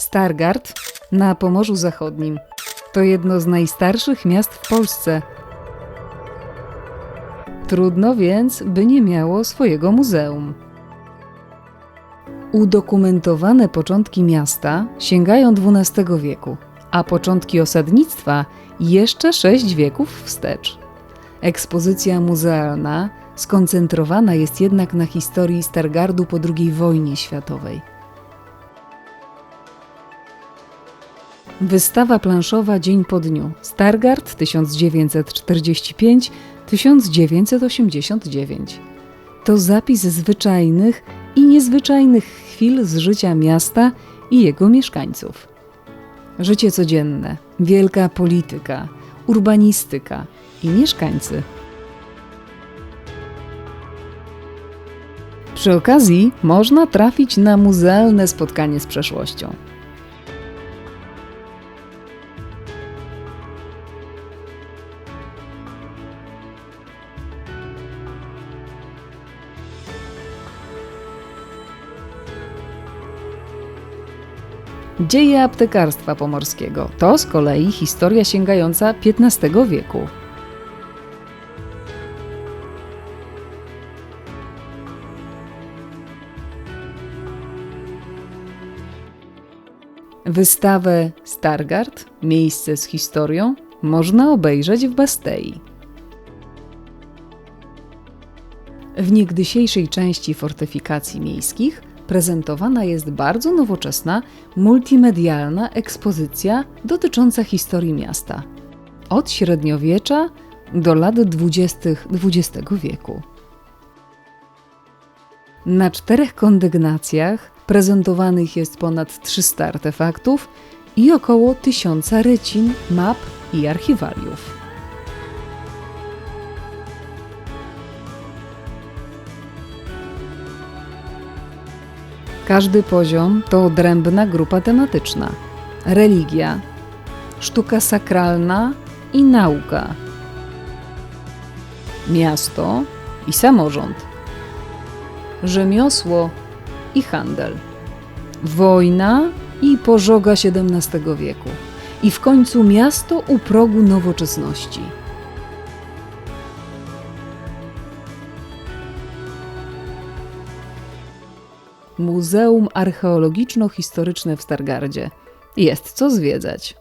Stargard na Pomorzu Zachodnim. To jedno z najstarszych miast w Polsce. Trudno więc, by nie miało swojego muzeum. Udokumentowane początki miasta sięgają XII wieku, a początki osadnictwa jeszcze sześć wieków wstecz. Ekspozycja muzealna skoncentrowana jest jednak na historii Stargardu po II wojnie światowej. Wystawa planszowa Dzień po dniu Stargard 1945-1989 to zapis zwyczajnych i niezwyczajnych chwil z życia miasta i jego mieszkańców. Życie codzienne, wielka polityka, urbanistyka i mieszkańcy. Przy okazji można trafić na muzealne spotkanie z przeszłością. Dzieje aptekarstwa pomorskiego to z kolei historia sięgająca XV wieku. Wystawę Stargard Miejsce z historią można obejrzeć w Bastei. W niegdysiejszej części fortyfikacji miejskich prezentowana jest bardzo nowoczesna, multimedialna ekspozycja dotycząca historii miasta. Od średniowiecza do lat dwudziestych XX wieku. Na czterech kondygnacjach prezentowanych jest ponad 300 artefaktów i około tysiąca rycin, map i archiwaliów. Każdy poziom to odrębna grupa tematyczna: religia, sztuka sakralna i nauka, miasto i samorząd, rzemiosło i handel, wojna i pożoga XVII wieku, i w końcu miasto u progu nowoczesności. Muzeum Archeologiczno-Historyczne w Stargardzie. Jest co zwiedzać.